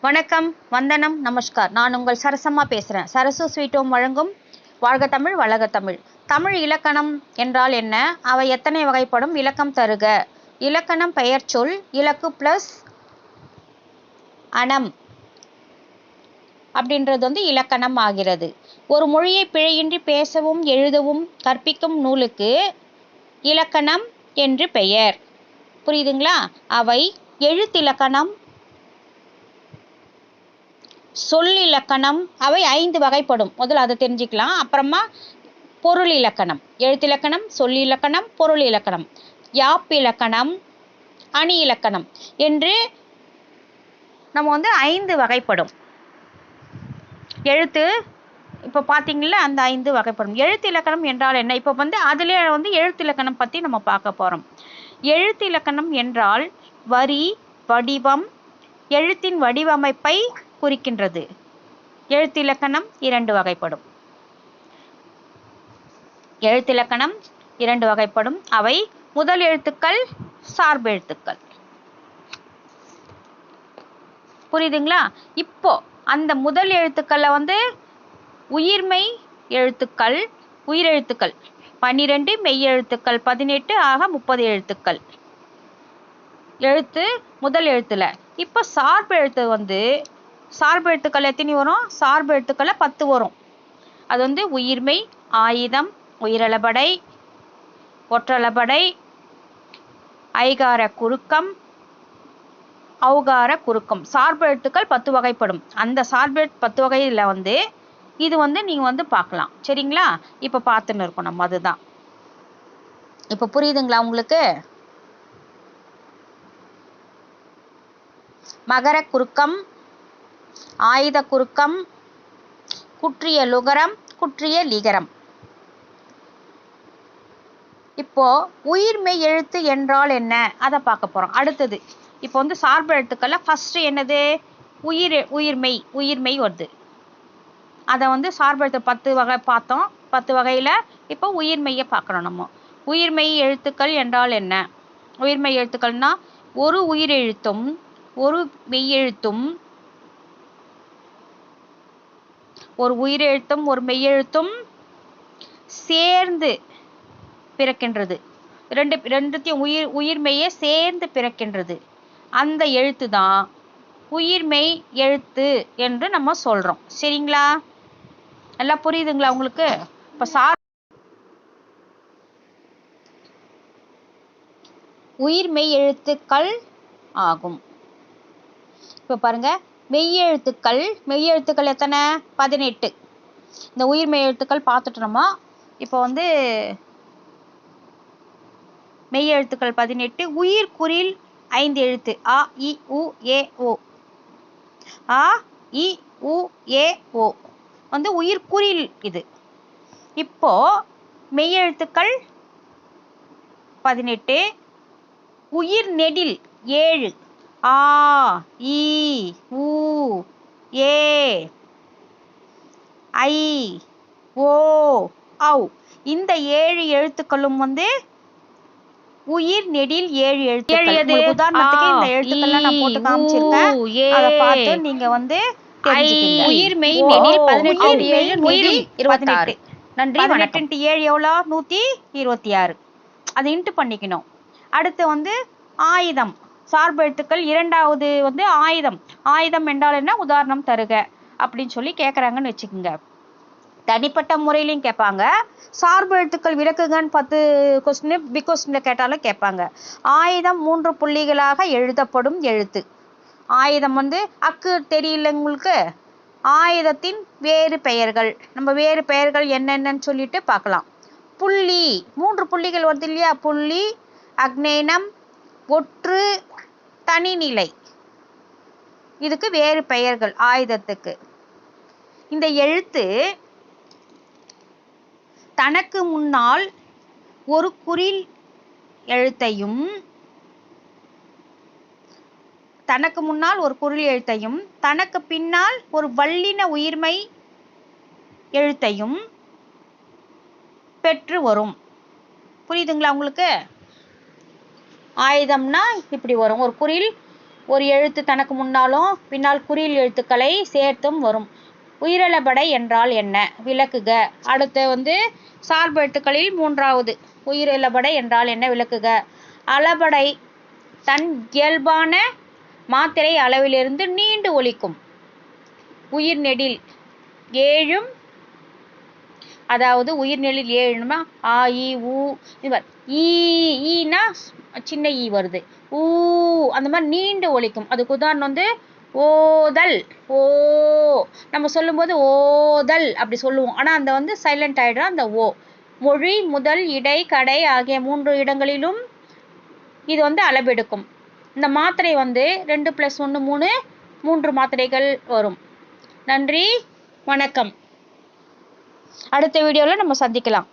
வணக்கம் வந்தனம் நமஸ்கார். நான் உங்கள் சரசம்மா பேசுகிறேன் சரசு ஸ்வீட்டோம் வழங்கும் வாழ்க தமிழ் வழக தமிழ். தமிழ் இலக்கணம் என்றால் என்ன? அவை எத்தனை வகைப்படும்? இலக்கம் தருக. இலக்கணம் பெயர் சொல் இலக்கு ப்ளஸ் அனம். அப்படின்றது வந்து இலக்கணம் ஆகிறது. ஒரு மொழியை பிழையின்றி பேசவும் எழுதவும் கற்பிக்கும் நூலுக்கு இலக்கணம் என்று பெயர். புரியுதுங்களா? அவை எழுத்திலக்கணம் சொல்லிலக்கணம் அவை ஐந்து வகைப்படும். முதல்ல அதை தெரிஞ்சுக்கலாம். அப்புறமா பொருள் இலக்கணம். எழுத்திலக்கணம் சொல்லிலக்கணம் பொருள் இலக்கணம். யாப்பிலக்கணம் அணி இலக்கணம் என்று நம்ம வந்து ஐந்து வகைப்படும். எழுத்து இப்போ பார்த்தீங்களா அந்த ஐந்து வகைப்படும். எழுத்து இலக்கணம் என்றால் என்ன? இப்போ வந்து அதிலே வந்து எழுத்து இலக்கணம் பற்றி நம்ம பார்க்க போகிறோம் எழுத்து இலக்கணம் என்றால் வரி வடிவம் எழுத்தின் வடிவமைப்பை குறிக்கின்றது. எழுத்திலக்கணம் இரண்டு வகைப்படும். எழுத்திலக்கணம் இரண்டு வகைப்படும். அவை முதல் எழுத்துக்கள் சார்பெழுத்துக்கள் புரியுதுங்களா? இப்போ அந்த முதல் எழுத்துக்கள்ல வந்து உயிர்மை எழுத்துக்கள் உயிரெழுத்துக்கள் பன்னிரெண்டு மெய் எழுத்துக்கள். பதினெட்டு ஆக முப்பது எழுத்துக்கள். எழுத்து முதல் எழுத்துல. இப்போ சார்பு எழுத்து வந்து சார்பு எழுத்துக்கள் எத்தனை வரும்? சார்பு எழுத்துக்களை பத்து வரும். அது வந்து உயிர்மெய் ஆயுதம் உயிரளபடை ஒற்றளபடை ஐகார குறுக்கம் அவுகார குறுக்கம். சார்பு எழுத்துக்கள் பத்து வகைப்படும். அந்த சார்பு பத்து வகையில் வந்து இது வந்து நீங்கள் வந்து பார்க்கலாம் சரிங்களா? இப்போ பார்த்துன்னு இருக்கோம் நம்ம அதுதான். இப்போ புரியுதுங்களா உங்களுக்கு? மகர குறுக்கம் ஆயுத குறுக்கம் குற்றிய லுகரம் குற்றிய லிகரம். இப்போ உயிர்மெய் எழுத்து என்றால் என்ன? அதை பார்க்க போறோம். அடுத்தது இப்போ வந்து சார்பு எழுத்துக்கள்ல ஃபர்ஸ்ட் என்னது? உயிர் உயிர்மெய் உயிர்மெய் வருது. அதை வந்து சார்பு எழுத்து பத்து வகை பார்த்தோம். பத்து வகையில இப்போ உயிர்மெய்யை பார்க்கணும் நம்ம. உயிர்மெய் எழுத்துக்கள் என்றால் என்ன? உயிர்மெய் எழுத்துக்கள்னா ஒரு உயிரெழுத்தும் ஒரு மெய்யெழுத்தும் ஒரு உயிரெழுத்தும் ஒரு மெய்யெழுத்தும் சேர்ந்து பிறக்கின்றது. ரெண்டு ரெண்டுத்தையும் உயிர் உயிர்மெய்யே சேர்ந்து பிறக்கின்றது. அந்த எழுத்து தான் உயிர்மெய் எழுத்து என்று நம்ம சொல்றோம். சரிங்களா? நல்லா புரியுதுங்களா உங்களுக்கு? இப்ப சார் உயிர்மெய் எழுத்துக்கள் ஆகும். இப்போ பாருங்க. மெய்யெழுத்துக்கள் மெய்யெழுத்துக்கள் எத்தனை? பதினெட்டு. இந்த உயிர் எழுத்துக்கள் பார்த்துட்டு நம்ம இப்போ வந்து மெய்யெழுத்துக்கள் பதினெட்டு உயிர் குறில் ஐந்து எழுத்து. அ இ உ ஏ ஓ. அ இ உ ஏ ஓ. வந்து உயிர் குறில் இது. இப்போ மெய்யெழுத்துக்கள் பதினெட்டு உயிர் நெடில் ஏழு. ஆ இ உ ஏ ஐ ஓ ஔ. இந்த ஏழு எழுத்துக்களும் வந்து உயிர் நெடில் ஏழு எழுத்துக்கள். உதாரணத்துக்கு இந்த எழுத்துக்கள்லாம் நான் போட்டு காமிச்சிருக்கேன். அதை பார்த்து நீங்க வந்து. உயிர் மெய் நெடில் பதினெட்டு ஏழு நூத்தி இருபத்தாறு. நன்றி பதினெட்டு ஏழு எவ்வளோ? நூத்தி இருபத்தி ஆறு. அது இன்ட்டு பண்ணிக்கணும். அடுத்து வந்து ஆயுதம். சார்பு எழுத்துக்கள் இரண்டாவது வந்து ஆயுதம். ஆயுதம் என்றால் என்ன? உதாரணம் தருக. அப்படின்னு சொல்லி கேட்குறாங்கன்னு வச்சுக்கோங்க. தனிப்பட்ட முறையிலையும் கேட்பாங்க சார்பு எழுத்துக்கள் விளக்குகன்னு பத்து கொஸ்டின் பிக் கொஸ்டின்ல கேட்டாலும் கேட்பாங்க ஆயுதம் மூன்று புள்ளிகளாக எழுதப்படும் எழுத்து. ஆயுதம் வந்து அக்கு தெரியல உங்களுக்கு? ஆயுதத்தின் வேறு பெயர்கள். நம்ம வேறு பெயர்கள் என்னென்னன்னு சொல்லிட்டு பார்க்கலாம். புள்ளி. மூன்று புள்ளிகள் வருது இல்லையா? புள்ளி அக்னேனம் ஒற்று தனிநிலை. இதுக்கு வேறு பெயர்கள் ஆயுதத்துக்கு. இந்த எழுத்து தனக்கு முன்னால் ஒரு குறில் எழுத்தையும் தனக்கு முன்னால் ஒரு குறில் எழுத்தையும் தனக்கு பின்னால் ஒரு வல்லின உயிர்மை எழுத்தையும் பெற்று வரும். புரியுதுங்களா உங்களுக்கு? ஆயுதம்னா இப்படி வரும். ஒரு குறில் ஒரு எழுத்து தனக்கு முன்னாலும் பின்னால் குறியில் எழுத்துக்களை சேர்த்தும் வரும். உயிரிழபடை என்றால் என்ன? விளக்குக. அடுத்து வந்து சார்பு எழுத்துக்களில் மூன்றாவது. உயிரிழபடை என்றால் என்ன? விளக்குக. அளபடை தன் இயல்பான மாத்திரை அளவிலிருந்து நீண்டு ஒழிக்கும் உயிர் நெடில் ஏழும் அதாவது உயிர் நெடில் ஏழுமா ஆ இ ஊ ஈ ஈனா சின்ன ஈ வருது. ஊ அந்த மாதிரி நீண்டு ஒழிக்கும் அதுக்கு உதாரணம் வந்து ஓதல் ஓ. நம்ம சொல்லும்போது ஓதல் அப்படி சொல்லுவோம். ஆனால் அந்த வந்து சைலண்ட் ஆகிடும் அந்த ஓ. மொழி முதல் இடை கடை ஆகிய மூன்று இடங்களிலும் இது வந்து அளவெடுக்கும். இந்த மாத்திரை வந்து ரெண்டு ப்ளஸ் ஒன்று மூணு மூன்று மாத்திரைகள் வரும். நன்றி வணக்கம். அடுத்த வீடியோவில் நம்ம சந்திக்கலாம்.